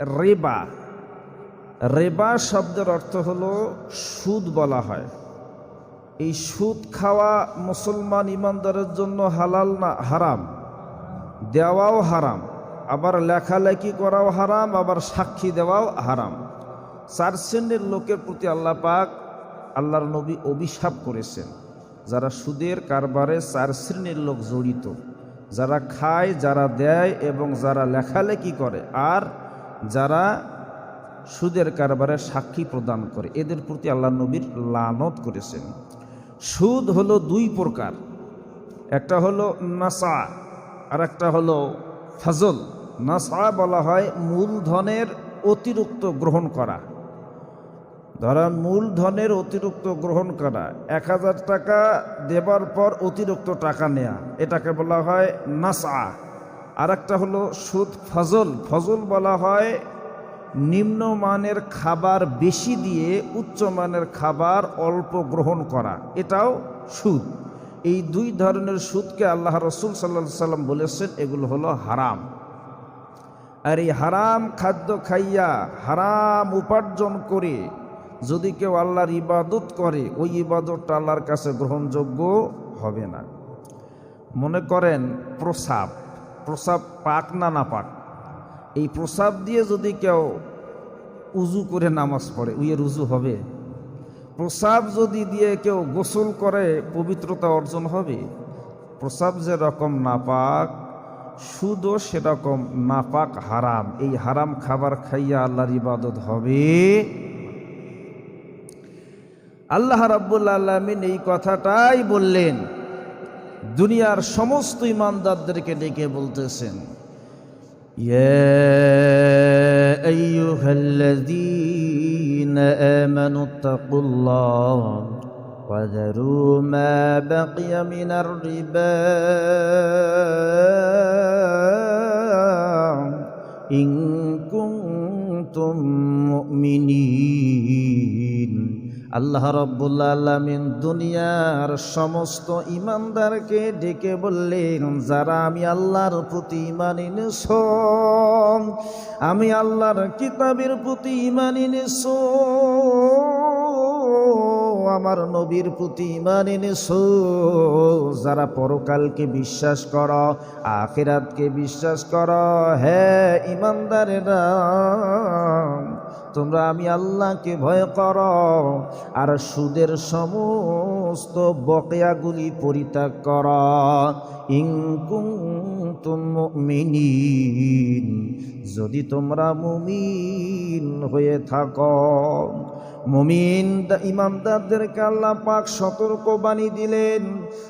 রেবা। রেবা শব্দের অর্থ হলো সুদ বলা হয়। এই সুদ খাওয়া মুসলমান ইমানদারের জন্য হালাল না হারাম? দেওয়াও হারাম। আবার লেখালেখি করাও হারাম, আবার সাক্ষী দেওয়াও হারাম। চার শ্রেণির লোকের প্রতি আল্লাহ পাক আল্লাহর নবী অভিশাপ করেছেন। যারা সুদের কারবারে চার শ্রেণির লোক জড়িত, যারা খায়, যারা দেয় এবং যারা লেখালেখি করে, আর যারা সুদের কারবারে সাক্ষী প্রদান করে, এদের প্রতি আল্লাহ নবীর লানত করেছেন। সুদ হলো দুই প্রকার। একটা হলো নাসা আর একটা হলো ফাজল। নাসা বলা হয় মূলধনের অতিরিক্ত গ্রহণ করা। ধরেন মূলধনের অতিরিক্ত গ্রহণ করা, এক হাজার টাকা দেবার পর অতিরিক্ত টাকা নেয়া, এটাকে বলা হয় নাসা। আর একটা হলো সুদ ফজল। ফজল বলা হয় নিম্নমানের খাবার বেশি দিয়ে উচ্চমানের খাবার অল্প গ্রহণ করা। এটাও সুদ। এই দুই ধরনের সুদকে আল্লাহ রসুল সাল্লা সাল্লাম বলেছেন, এগুলো হলো হারাম। আর এই হারাম খাদ্য খাইয়া হারাম উপার্জন করে যদি কেউ আল্লাহর ইবাদত করে, ওই ইবাদতটা আল্লাহর কাছে গ্রহণযোগ্য হবে না। মনে করেন প্রসাব। প্রসাব পাক না না পাক, এই প্রসাব দিয়ে যদি কেউ উজু করে নামাজ পড়ে, উইয়ের উজু হবে? প্রসাব যদি দিয়ে কেউ গোসল করে, পবিত্রতা অর্জন হবে? প্রসাব যেরকম নাপাক, সুদও সেরকম নাপাক, হারাম। এই হারাম খাবার খাইয়া আল্লাহর ইবাদত হবে। আল্লাহ রাব্বুল আলমিন এই কথাটাই বললেন। দুনিয়ার সমস্ত ইমানদারদেরকে ডেকে বলতেছেন يا أيها الذين آمنوا اتقوا الله وذروا ما بقي من الربا আল্লাহ রব্বুল্লা আলমিন দুনিয়ার সমস্ত ইমানদারকে ডেকে বললেন, যারা আমি আল্লাহর প্রতি ইমান আমি আল্লাহর কিতাবের প্রতি ইমান এনেছ আমার নবীর প্রতি ইমান এনেছ যারা পরকালকে বিশ্বাস কর, আখিরাতকে বিশ্বাস কর হ্যাঁ ইমানদারেরা তোমরা আমি আল্লাহকে ভয় কর। আর সুদের সমস্ত বকেয়াগুলি পরিত্যাগ কর। ইংকুং মিনিন যদি তোমরা মুমিন হয়ে থাকো। মুমিন ইমানদারদেরকে আল্লাহ পাক সতর্ক বাণী দিলেন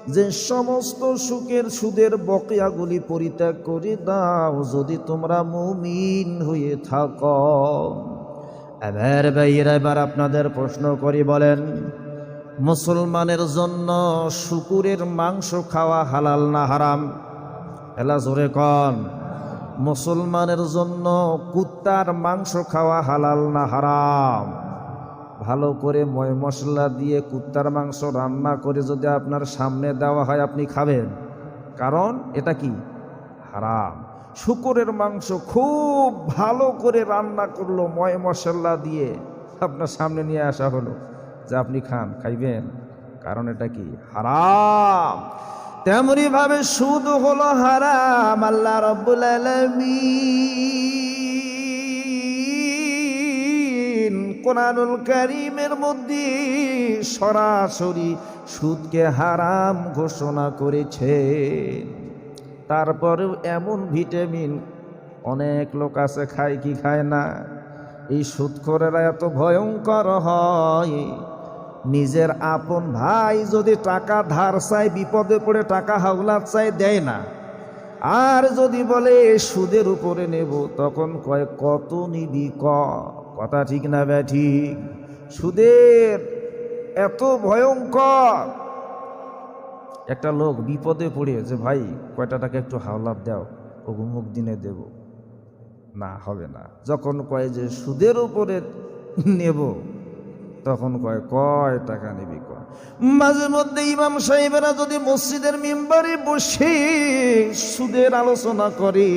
যে, সমস্ত সুখের সুদের বকেয়াগুলি পরিত্যাগ করে দাও, যদি তোমরা মুমিন হয়ে থাকো। এবার ভাইয়েরা এবার আপনাদের প্রশ্ন করি বলেন, মুসলমানের জন্য শুকুরের মাংস খাওয়া হালাল না হারাম? এলা জোরে কন, মুসলমানের জন্য কুত্তার মাংস খাওয়া হালাল না হারাম? ভালো করে ময় মশলা দিয়ে কুত্তার মাংস রান্না করে যদি আপনার সামনে দেওয়া হয় আপনি খাবেন। কারণ এটা কি? হারাম। শুকুরের মাংস খুব ভালো করে রান্না করল ময় মশলা দিয়ে। আপনার সামনে নিয়ে আসা হলো। যে আপনি খান, খাইবেন। কারণ এটা কি? হারাম। তেমনি ভাবে সুদ হলো হারাম। আল্লাহ রব্বুল কোরআনুল করিমের মধ্যে সরাসরি সুদকে হারাম ঘোষণা করেছেন। তারপরেও এমন ভিটামিন অনেক লোক আছে খায় কি খায় না। এই সুদখোরেরা এত ভয়ঙ্কর হয়। নিজের আপন ভাই যদি টাকা ধার চায়, বিপদে পড়ে টাকা হাওলাত চায়, দেয় না। আর যদি বলে সুদের উপরে নেব তখন কয়, কত নিবি ক? কথা ঠিক না ব্যা ঠিক? সুদের এত ভয়ঙ্কর। একটা লোক বিপদে পড়ে যে, ভাই, কয়টা টাকা একটু হাওলাত দাও মুখ দিনে দেব। না, হবে না। যখন কয় যে, সুদের উপরে নেব, তখন কয় কয় টাকা নিবি কয়? মাঝে মধ্যে ইমাম সাহেবেরা যদি মসজিদের মেম্বারে বসে সুদের আলোচনা করে,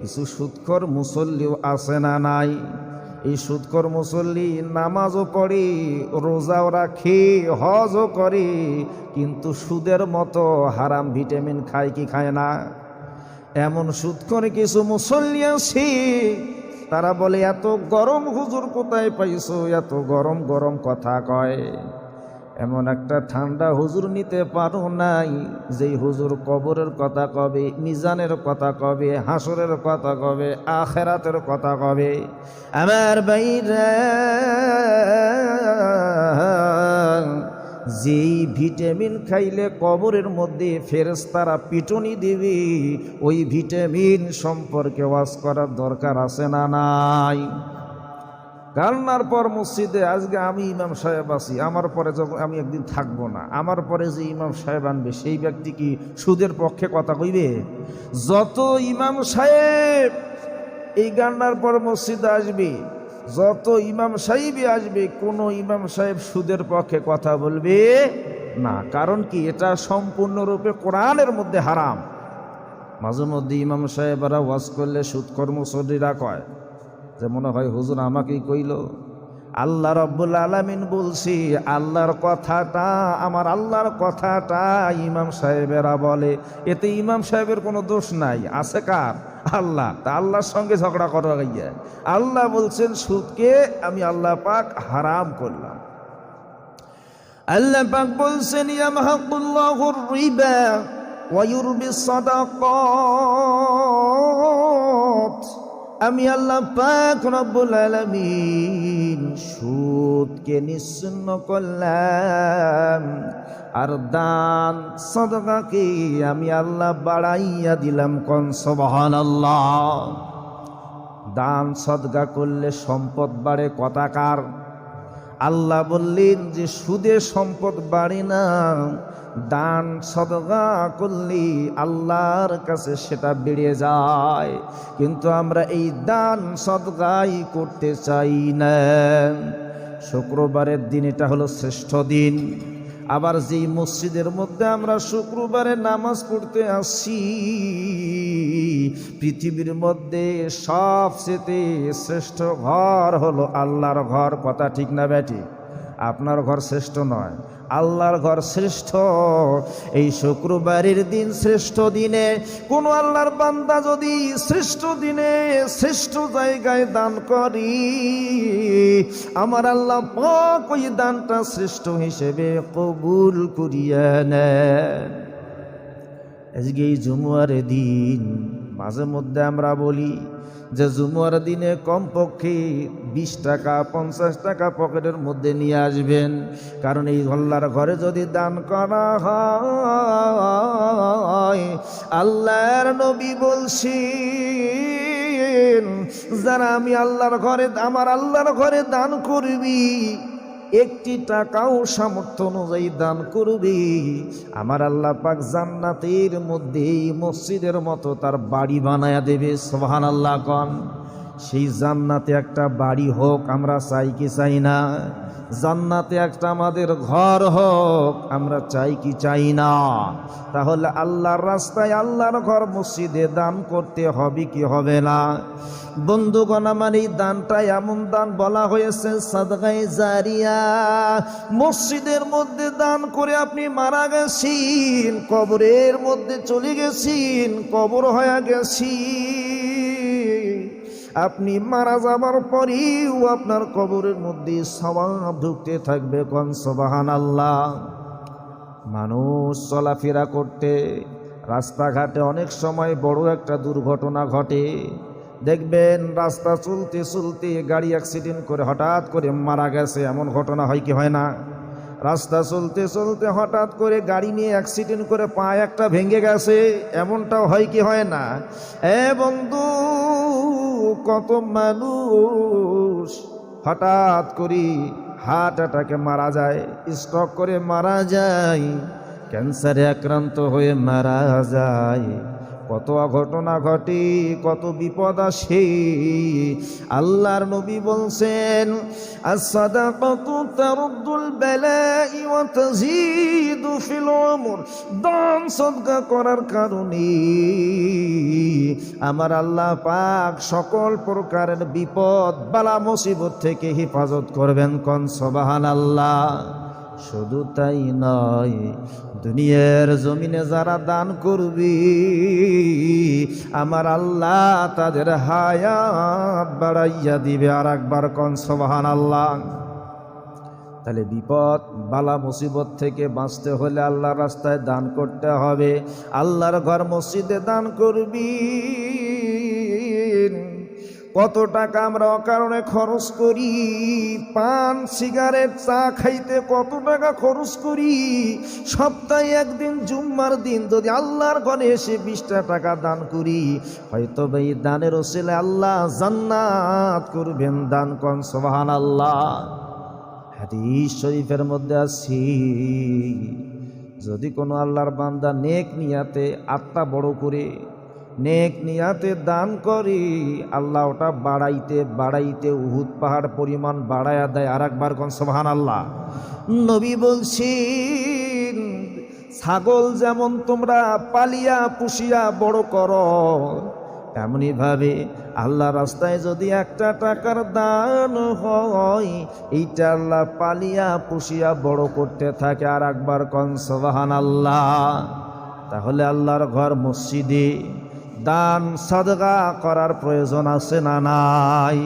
কিছু সুৎখর মুসল্লিও আছে না নাই? এই সুৎকর মুসল্লি নামাজও পড়ে, রোজাও রাখে, হজও করে, কিন্তু সুদের মতো হারাম ভিটামিন খায় কি খায় না? এমন সুৎকর কিছু মুসল্লি আছে, তারা বলে, এত গরম হুজুর কোথায় পাইছো? এত গরম গরম কথা কয়। এমন একটা ঠান্ডা হুজুর নিতে পারো নাই, যেই হুজুর কবরের কথা কবে, মিজানের কথা কবে, হাসরের কথা কবে, আখেরাতের কথা কবে। আমার বাইরা, যেই ভিটামিন খাইলে কবরের মধ্যে ফেরেস্তারা পিটনি দিবি, ওই ভিটামিন সম্পর্কে ওয়াজ করার দরকার আছে না নাই? কালনার পর মসজিদে, আজকে আমি ইমাম সাহেব আছি, আমার পরে যখন আমি একদিন থাকব না, আমার পরে যে ইমাম সাহেব আনবে, সেই ব্যক্তি কি সুদের পক্ষে কথা কইবে? যত ইমাম সাহেব এই গান্নার পর মসজিদে আসবে, যত ইমাম সাহেবই আসবে, কোনো ইমাম সাহেব সুদের পক্ষে কথা বলবে না। কারণ কি, এটা সম্পূর্ণরূপে কোরআনের মধ্যে হারাম। মাঝে মধ্যে ইমাম সাহেবরা ওয়াজ করলে সুদ কর্মচারীরা কয় যে মনে হয় হুজুর আমাকেই কইল। আল্লাহ রব্বুল আলামিন বলছি, আল্লাহর কথাটা, আমার আল্লাহর কথাটা ইমাম সাহেবেরা বলে। এতে ইমাম সাহেবের কোনো দোষ নাই। আছে কার? আল্লাহ। তা আল্লাহর সঙ্গে ঝগড়া করা গিয়ে আল্লাহ বলছেন, সুদকে আমি আল্লাহ পাক হারাম করলাম। আল্লাহ পাক বলছেন ইয়ামহাকুল্লাহুর আমি আল্লাহ পাক রব্বুল আলামিন সুদকে নিশ্চিন্ন করলাম। আর দান সদকাকে আমি আল্লাহ বাড়াইয়া দিলাম কন? সুবহানাল্লাহ। দান সদকা করলে সম্পদ বাড়ে কথাকার। আল্লাহ বললেন যে সুদে সম্পদ বাড়ে না দান সদগা করলে আল্লাহর কাছে সেটা বেড়ে যায়। কিন্তু আমরা এই দান সদগাই করতে চাই না। শুক্রবারের দিন এটা হলো শ্রেষ্ঠ দিন। আবার যেই মসজিদের মধ্যে আমরা শুক্রবারে নামাজ পড়তে আসি, পৃথিবীর মধ্যে সবচেয়ে শ্রেষ্ঠ ঘর হলো আল্লাহর ঘর। কথা ঠিক না ব্যাটি? আপনার ঘর শ্রেষ্ঠ নয়। আল্লাহর ঘর শ্রেষ্ঠ, এই শুক্রবারের দিন শ্রেষ্ঠ দিনে, কোন আল্লাহর বান্দা যদি শ্রেষ্ঠ দিনে শ্রেষ্ঠ জায়গায় দান করি, আমার আল্লাহ পাক ওই দানটা শ্রেষ্ঠ হিসেবে কবুল করিয়া নেন আজকে এই জুমুয়ার দিন মাঝে মধ্যে আমরা বলি যে জুমুয়ার দিনে কমপক্ষে বিশ টাকা, পঞ্চাশ টাকা পকেটের মধ্যে নিয়ে আসবেন। কারণ এই হল্লার ঘরে যদি দান করা হয়, আল্লাহর নবী বলছি যারা আমি আল্লাহর ঘরে, আমার আল্লাহর ঘরে দান করবি একটি টাকাও সামর্থ্য অনুযায়ী দান করবি। আমার আল্লাহ পাক জান্নাতের মধ্যে মসজিদের মতো তার বাড়ি বানায়া দেবে সোহান আল্লাহ কন। সেই জান্নাতে একটা বাড়ি হোক, আমরা চাই কি চাই না। জান্নাতে একটা আমাদের ঘর হোক, আমরা চাই কি চাই না। তাহলে আল্লাহর রাস্তায় আল্লাহর ঘর মসজিদে দান করতে হবে কি হবে না? বন্ধুগণ, আমার এই দানটা এমন দান বলা হয়েছে সাদগাই জারিয়া। মসজিদের মধ্যে দান করে আপনি মারা গেছেন, কবরের মধ্যে চলে গেছেন, কবর হয়ে গেছি আপনি মারা যাবার পরেও আপনার কবরের মধ্যে সবাব ঢুকতে থাকবে কন? সবাহান আল্লাহ মানুষ চলাফেরা করতে, রাস্তাঘাটে অনেক সময় বড় একটা দুর্ঘটনা ঘটে। দেখবেন রাস্তা চলতে চলতে গাড়ি অ্যাক্সিডেন্ট করে হঠাৎ করে মারা গেছে, এমন ঘটনা হয় কি হয় না? রাস্তা চলতে চলতে হঠাৎ করে গাড়ি নিয়ে অ্যাক্সিডেন্ট করে পা একটা ভেঙে গেছে। এমনটাও হয় কি হয় না? এ বন্ধু, কত মানুষ হঠাৎ করে হার্ট অ্যাটাকে মারা যায় স্ট্রোক করে মারা যায় ক্যান্সারে আক্রান্ত হয়ে মারা যায়। কত ঘটনা ঘটে, কত বিপদ আসে। আল্লাহর নবী বলছেন তারুদ্দুল দান করার কারণে আমার আল্লাহ পাক সকল প্রকারের বিপদ, বালা মুসিবত থেকে হেফাজত করবেন কন আল্লাহ শুধু তাই নয় দুনিয়ার জমিনে যারা দান করবি, আমার আল্লাহ তাদের হায়াত বাড়াইয়া দিবে। আর একবার কন সবাহান আল্লাহ তাহলে বিপদ, বালা, মুসিবত থেকে বাঁচতে হলে আল্লাহর রাস্তায় দান করতে হবে। আল্লাহর ঘর মসজিদে দান করবি। কত টাকা আমরা অকারণে খরচ করি? পান, সিগারেট, চা খাইতে কত টাকা খরচ করি? সপ্তাহে একদিন, জুম্মার দিন যদি আল্লাহর ঘরে এসে বিশটা টাকা দান করি, হয়তো এই দানের ওসিলে আল্লাহ জান্নাত করবেন দান কন সোহান আল্লাহ হাদিস শরীফের মধ্যে আছি। যদি কোনো আল্লাহর বান্দা নেক নিয়াতে আত্মা বড় করে নেক নিয়াতে দান করি। আল্লাহ ওটা বাড়াইতে বাড়াইতে উহুদ পাহাড় পরিমাণ বাড়াইয়া দেয় আর একবার কোন সোহান আল্লাহ নবী বলছি ছাগল যেমন তোমরা পালিয়া পুষিয়া বড় করো এমনিভাবে আল্লাহ রাস্তায় যদি একটা টাকার দান হয়, এইটা আল্লাহ পালিয়া পুষিয়া বড় করতে থাকে আর একবার কনসবাহান আল্লাহ তাহলে আল্লাহর ঘর মসজিদে দান, সদগা করার প্রয়োজন আছে না নাই?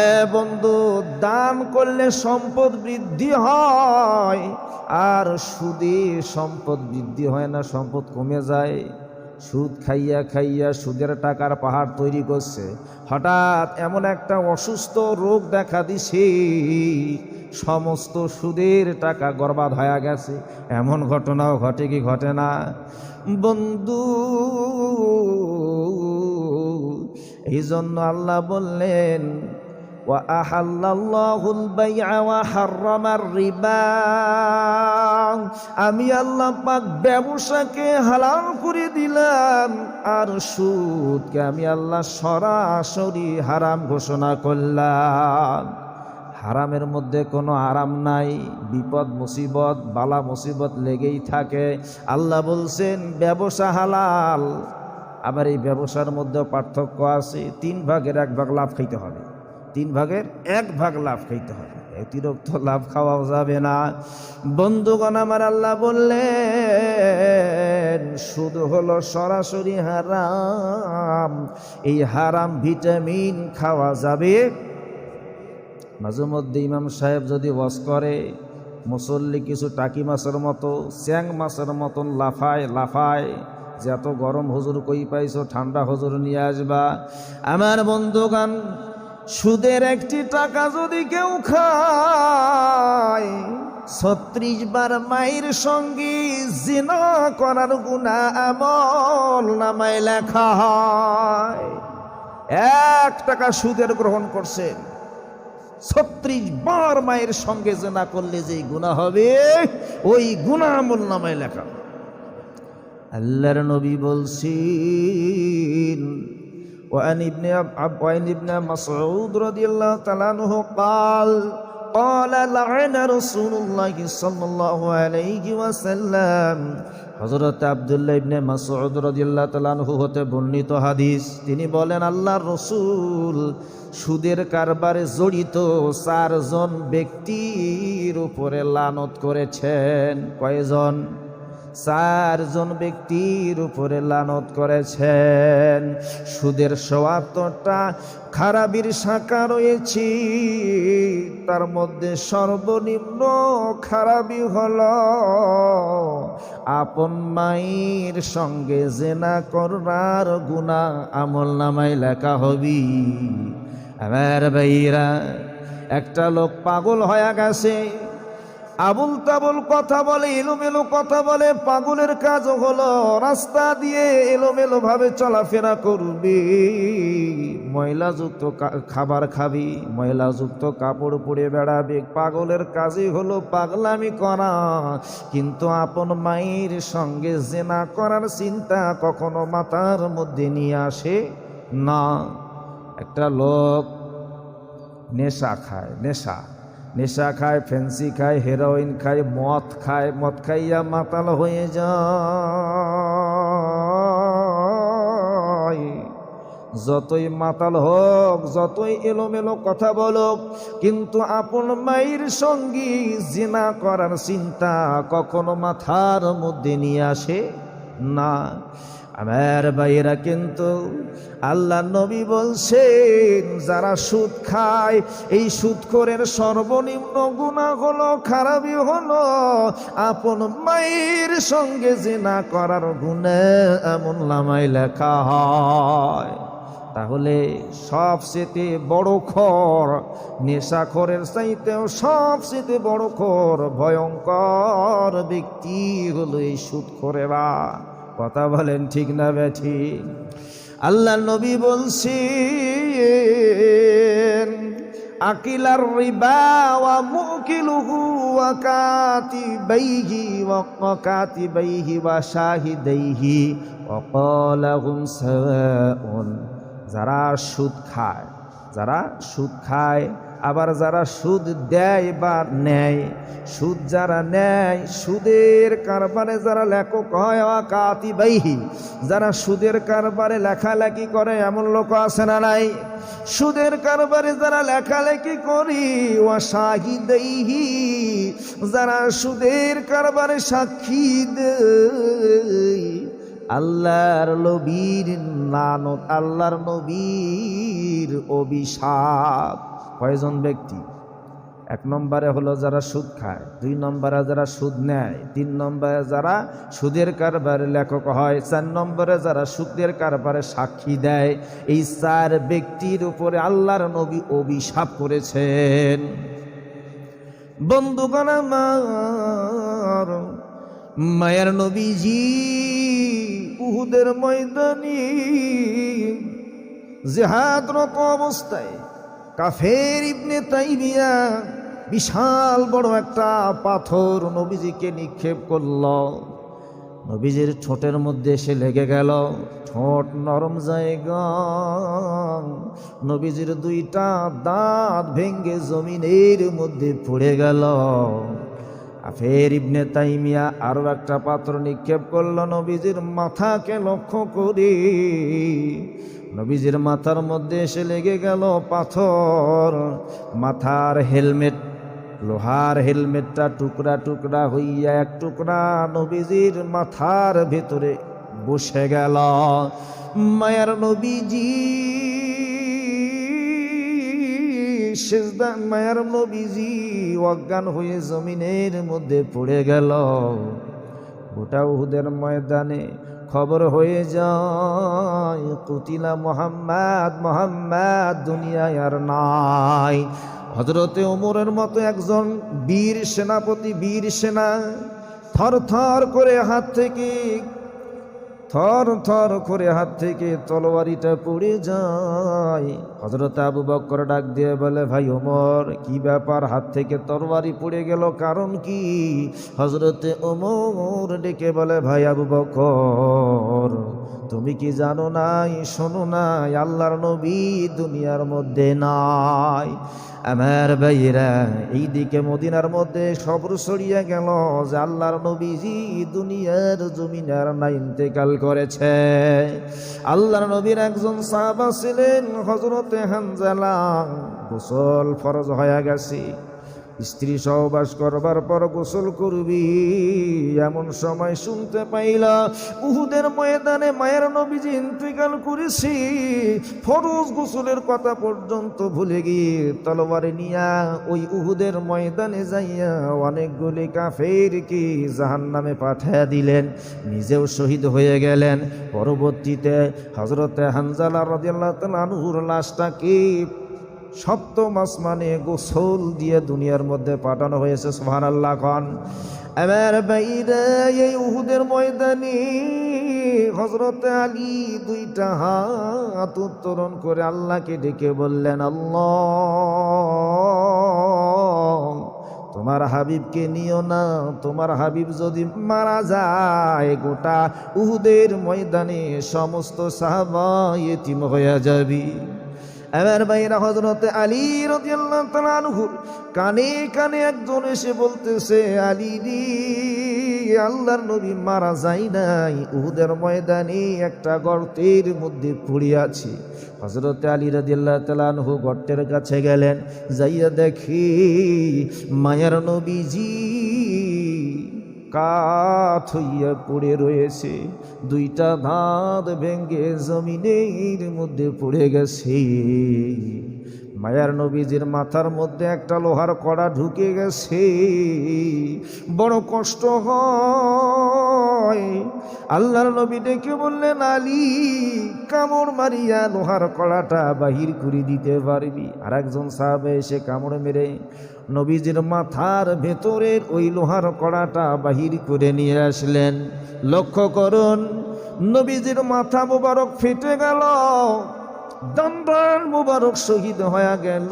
এ বন্ধু, দান করলে সম্পদ বৃদ্ধি হয়, আর সুদে সম্পদ বৃদ্ধি হয় না, সম্পদ কমে যায়। সুদ খাইয়া খাইয়া সুদের টাকার পাহাড় তৈরি করছে। হঠাৎ এমন একটা অসুস্থ রোগ দেখা দিছে, সমস্ত সুদের টাকা গরবাদ হয়ে গেছে। এমন ঘটনাও ঘটে কি ঘটে না? বন্ধু এই জন্য আল্লাহ বললেন وأحل الله البيع وحرم الربا আমি আল্লাহ পাক ব্যবসাকে হালাল করে দিলাম আর সুদকে আমি আল্লাহ সরাসরি হারাম ঘোষণা করলাম হারামের মধ্যে কোনো আরাম নাই বিপদ মুসিবত বালা মুসিবত লেগেই থাকে আল্লাহ বলছেন ব্যবসা হালাল আবার এই ব্যবসার মধ্যে পার্থক্য আছে, তিন ভাগের এক ভাগ লাভ খাইতে হবে। তিন ভাগের এক ভাগ লাভ খাইতে হবে। অতিরিক্ত লাভ খাওয়া যাবে না। বন্ধুগণ, আমার আল্লাহ বললেন শুধু হলো সরাসরি হারাম। এই হারাম ভিটামিন খাওয়া যাবে। মাঝে মধ্যে ইমাম সাহেব যদি ওয়াজ করে, মুসল্লি কিছু টাকি মাছের মতো চ্যাং মাছের মতন লাফায় লাফায় যে এত গরম হুজুর কই পাইছো, ঠান্ডা হুজুর নিয়ে আসবা। আমার বন্ধুগান সুদের একটি টাকা যদি কেউ খায়, ছত্রিশ বার মায়ের সঙ্গে জিনা করার গুণা আমল নামায় লেখা হয়। এক টাকা সুদের গ্রহণ করছেন ছত্রিশ বার মায়ের সঙ্গে জেনা করলে যে গুণা হবে, ওই গুণা আমল নামায় লেখা আল্লাহর নবী বলছেন وعن ابن عب وعن ابن مسعود رضي الله تعالى عنه قال قال لعن رسول الله صلى الله عليه وسلم হজরত আবদুল্লাহ ইবনে মাসউদ রাদিয়াল্লাহু তাআলা আনহু হতে বর্ণিত হাদিস তিনি বলেন আল্লাহর রসুল সুদের কারবারে জড়িত চারজন ব্যক্তির উপরে লানত করেছেন কয়জন চারজন ব্যক্তির উপরে লানত করেছেন। সুদের সোয়াত্তরটা খারাপির শাখা রয়েছে। তার মধ্যে সর্বনিম্ন খারাপি হল, আপন মায়ের সঙ্গে জেনা করবার গুণা আমল নামায় লেখা হবি। আমার ভাইরা একটা লোক পাগল হয়ে গেছে। আবুল তাবুল কথা বলে, এলোমেলো কথা বলে, পাগলের কাজ হলো রাস্তা দিয়ে এলোমেলো ভাবে চলাফেরা করবি। ময়লাযুক্ত খাবার খাবি, ময়লাযুক্ত কাপড় পরে বেড়াবে। পাগলের কাজই হলো পাগলামি করা। কিন্তু আপন মায়ের সঙ্গে জেনা করার চিন্তা কখনো মাথার মধ্যে নিয়ে আসে না। একটা লোক নেশা খায়, নেশা। নেশা খায় ফেন্সি খায়, হেরোইন খায়, মদ খায়, মদ খাইয়া মাতাল হয়ে যায়। যতই মাতাল হোক, যতই এলোমেলো কথা বলুক, কিন্তু আপন মায়ের সঙ্গী জিনা করার চিন্তা কখনো মাথার মধ্যে নিয়ে আসে না। আমার ভাইয়েরা কিন্তু আল্লাহ নবী বলছেন, যারা সুদ খায়, এই সুদখোরের সর্বনিম্ন গুণা হলো খারাপই হলো। আপন মায়ের সঙ্গে যে না করার গুণে এমন লামাই লেখা হয়। তাহলে সবচেয়ে বড় খর, নেশাখরের চাইতেও সবচেয়ে বড় খর, ভয়ঙ্কর ব্যক্তি হলো এই সুদখোরেরা। কথা বলেন ঠিক না ব্যাঠি আল্লাহ নবী বলছেন, আকিলার রিবা ওয়া মুকিলুহু ওয়া কাতিবাইহি ওয়া কাতিবাইহি ওয়া শাহিদাইহি ওয়া ক্বালাহুম সাওয়াউন. যারা সুদ খায়, যারা সুদ খায় আবার যারা সুদ দেয় বা নেয়, সুদ যারা নেয়, সুদের কারবারে যারা লেখক হয় কাতি বাইহি যারা সুদের কারবারে লেখালেখি করে, এমন লোক আছে না নাই? সুদের কারবারে যারা লেখালেখি করি ও শাহিদেহি যারা সুদের কারবারে সাক্ষী দেয় আল্লাহর নবীর নানত আল্লাহর নবীর অভিশাপ। কয়জন ব্যক্তি? এক নম্বরে হলো যারা সুদ খায়, দুই নম্বরে যারা সুদ নেয়, তিন নম্বরে যারা সুদের কারবারে লেখক হয়, চার নম্বরে যারা সুদের কারবারে সাক্ষী দেয়। এই চার ব্যক্তির উপরে আল্লাহর নবী অভিশাপ করেছেন। বন্ধুগণ আমার, মায়ের নবীজি, উহুদের ময়দানি জেহাদরত অবস্থায় কাফের ইবনে তাইমিয়া বিশাল বড় একটা পাথর নবীজিকে নিক্ষেপ করল। নবীজির ঠোঁটের মধ্যে এসে লেগে গেল, ঠোঁট নরম জায়গা। নবীজির দুইটা দাঁত ভেঙ্গে জমিনের মধ্যে পড়ে গেল। ফের ইবনে তাইমিয়া আরও একটা পাত্র নিক্ষেপ করল, নবীজির মাথাকে লক্ষ্য করি নবীজির মাথার মধ্যে এসে লেগে গেল পাথর। মাথার হেলমেট, লোহার হেলমেটটা টুকরা টুকরা হইয়া এক টুকরা নবীজির মাথার ভেতরে বসে গেল। মায়ার নবীজি মায়ার নবীজি অজ্ঞান হয়ে জমিনের মধ্যে পড়ে গেল। গোটা উহুদের ময়দানে খবর হয়ে যায়, কুতিলা মোহাম্মদ মোহাম্মদ, দুনিয়ায় আর নাই। হজরতে ওমরের মতো একজন বীর সেনাপতি, বীর সেনা থর থর করে হাত থেকে থর থর করে হাত থেকে তলোয়ারিটা পড়ে যায়। হজরত আবু বক্কর ডাক দিয়ে বলে, ভাই ওমর, কি ব্যাপার? হাত থেকে তরবারি পড়ে গেল, কারণ কি? হজরতে ওমর ডেকে বলে, ভাই আবু বক্কর তুমি কি জানো নাই, শোনো নাই, আল্লাহর নবী দুনিয়ার মধ্যে নাই। আমার ভাইরা এইদিকে মদিনার মধ্যে সবর ছড়িয়ে গেল যে আল্লাহর নবীজি দুনিয়ার জমিনার না ইন্তেকাল করেছে। আল্লাহর নবীর একজন সাহাবা ছিলেন হজরতে হানজালা। গোসল ফরজ হয়ে গেছে। স্ত্রী সহবাস করবার পর গোসল করবি। এমন সময় শুনতে পাইলা উহুদের ময়দানে মায়ের নবীজি ইন্তেকাল করেছি। ফরজ গোসলের কথা পর্যন্ত ভুলে গিয়ে তলোয়ারে নিয়া ওই উহুদের ময়দানে যাইয়া অনেকগুলি কাফেরকে জাহান নামে পাঠিয়ে দিলেন, নিজেও শহীদ হয়ে গেলেন। পরবর্তীতে হজরতে হানজালা রদিয়াল্লাহ তালানহুর লাশটাকে সপ্তম আসমানে গোসল দিয়ে দুনিয়ার মধ্যে পাঠানো হয়েছে সোহান আল্লাহ খান আমার বাইরে এই উহুদের ময়দানে হজরত আলী দুইটা হাত উত্তোলন করে আল্লাহকে ডেকে বললেন, আল্লাহ, তোমার হাবিবকে নিও না, তোমার হাবিব যদি মারা যায়, গোটা উহুদের ময়দানে সমস্ত সাহাবা এতিম হয়ে যাবি। আমার ভাইরা হজরতে আলী রাদিয়াল্লাহু তাআলা আনহু কানে কানে একজন এসে বলতেছে, আলী রে, আল্লাহর নবী মারা যায় নাই। উহুদের ময়দানে একটা গর্তের মধ্যে পড়ে আছে। হজরতে আলী রাদিয়াল্লাহু তাআলা আনহু গর্তের কাছে গেলেন, যাইয়া দেখি মায়ার নবীজি কাঠ হইয়া পড়ে রয়েছে। দুইটা দাঁত ভেঙ্গে জমিনের মধ্যে পড়ে গেছে। মায়ার নবীজির মাথার মধ্যে একটা লোহার কড়া ঢুকে গেছে। বড় কষ্ট হয়। আল্লাহর নবী ডেকে বললেন, আলী, কামড় মারিয়া লোহার কড়াটা বাহির করে দিতে পারবি। আর একজন সাহাবে এসে কামড় মেরে নবীজির মাথার ভেতরের ওই লোহার কড়াটা বাহির করে নিয়ে আসলেন। লক্ষ্য করুন, নবীজির মাথা মোবারক ফেটে গেল দণ্ডার মোবারক শহীদ হয়ে গেল।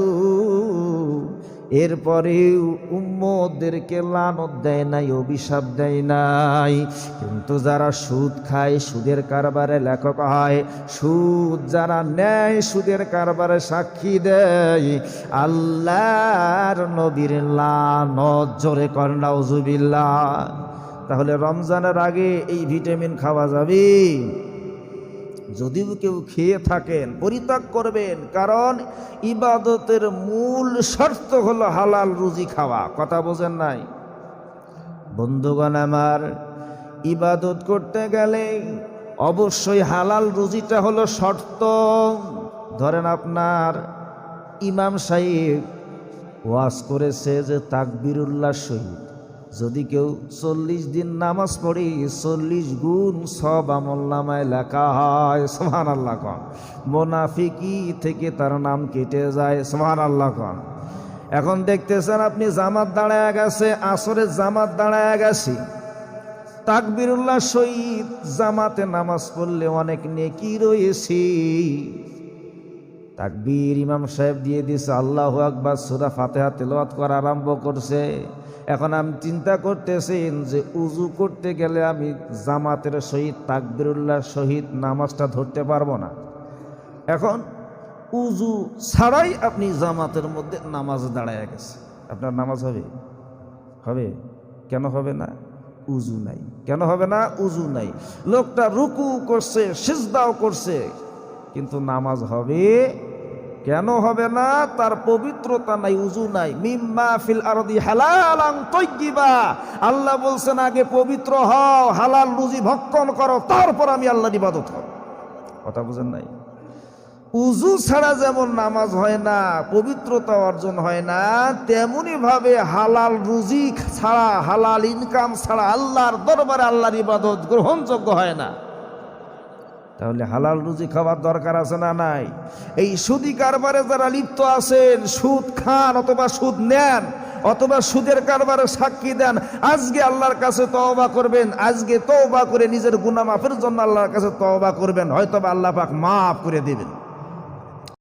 এরপরে উম্মদেরকে লানত দেয় নাই, অভিশাপ দেয় নাই। কিন্তু যারা সুদ খায়, সুদের কারবারে লেখক হয়, সুদ যারা নেয়, সুদের কারবারে সাক্ষী দেয়। আল্লাহর নবীর লানত জোরে কর নাউজুবিল্লাহ। তাহলে রমজানের আগে এই ভিটামিন খাওয়া যাবে? যদিও কেউ খেয়ে থাকেন, পরিত্যাগ করবেন, কারণ ইবাদতের মূল শর্ত হলো হালাল রুজি খাওয়া। কথা বোঝেন নাই? বন্ধুগণ আমার, ইবাদত করতে গেলে অবশ্যই হালাল রুজিটা হলো শর্ত। ধরেন আপনার ইমাম সাহেব ওয়াজ করেছে যে তাকবিরুল্লাহ শহীদ। যদি কেউ চল্লিশ দিন নামাজ পড়ি, চল্লিশ গুণ সব আমল নামায় লেখা হয় সোহান আল্লাহ কন। মোনাফিকি থেকে তার নাম কেটে যায় সোহান আল্লাহ কন। এখন দেখতেছেন আপনি জামাত দাঁড়ায় গেছে আসরে জামাত দাঁড়ায় গেছে। তাকবিরুল্লাহ শহীদ জামাতে নামাজ পড়লে অনেক নেকি রয়েছে। তাকবীর ইমাম সাহেব দিয়ে দিয়েছে আল্লাহ আকবার, সুরা ফাতেহা তেলাওয়াত করা আরম্ভ করছে। এখন আমি চিন্তা করতেছেন যে উজু করতে গেলে আমি জামাতের সহিত তাকবিরুল্লাহ সহিত নামাজটা ধরতে পারব না। এখন উজু ছাড়াই আপনি জামাতের মধ্যে নামাজ দাঁড়ায় গেছে। আপনার নামাজ হবে? হবে। কেন হবে না? উজু নাই। কেন হবে না? উজু নাই। লোকটা রুকু করছে, সিজদাও করছে, কিন্তু নামাজ হবে কেন হবে না? তার পবিত্রতা নাই, উজু নাই। মিম্মা ফিল আরদি হালালাং তৈগিবা আল্লাহ বলছেন, আগে পবিত্র হও, হালাল রুজি ভক্ষণ করো, তারপর আমি আল্লাহর ইবাদত হও কথা বুঝেন নাই? উজু ছাড়া যেমন নামাজ হয় না, পবিত্রতা অর্জন হয় না তেমনি ভাবে হালাল রুজি ছাড়া, হালাল ইনকাম ছাড়া আল্লাহর দরবারে আল্লাহর ইবাদত গ্রহণযোগ্য হয় না। তাহলে হালাল রুজি খাওয়ার দরকার আছে না নাই? এই সুদি কারবারে যারা লিপ্ত আছেন, সুদ খান অথবা সুদ নেন, অথবা সুদের কারবারে সাক্ষী দেন, আজকে আল্লাহর কাছে তওবা করবেন, আজকে তওবা করে নিজের গুনামাফের জন্য আল্লাহর কাছে তওবা করবেন হয়তো আল্লাহ পাক মাফ করে দিবেন।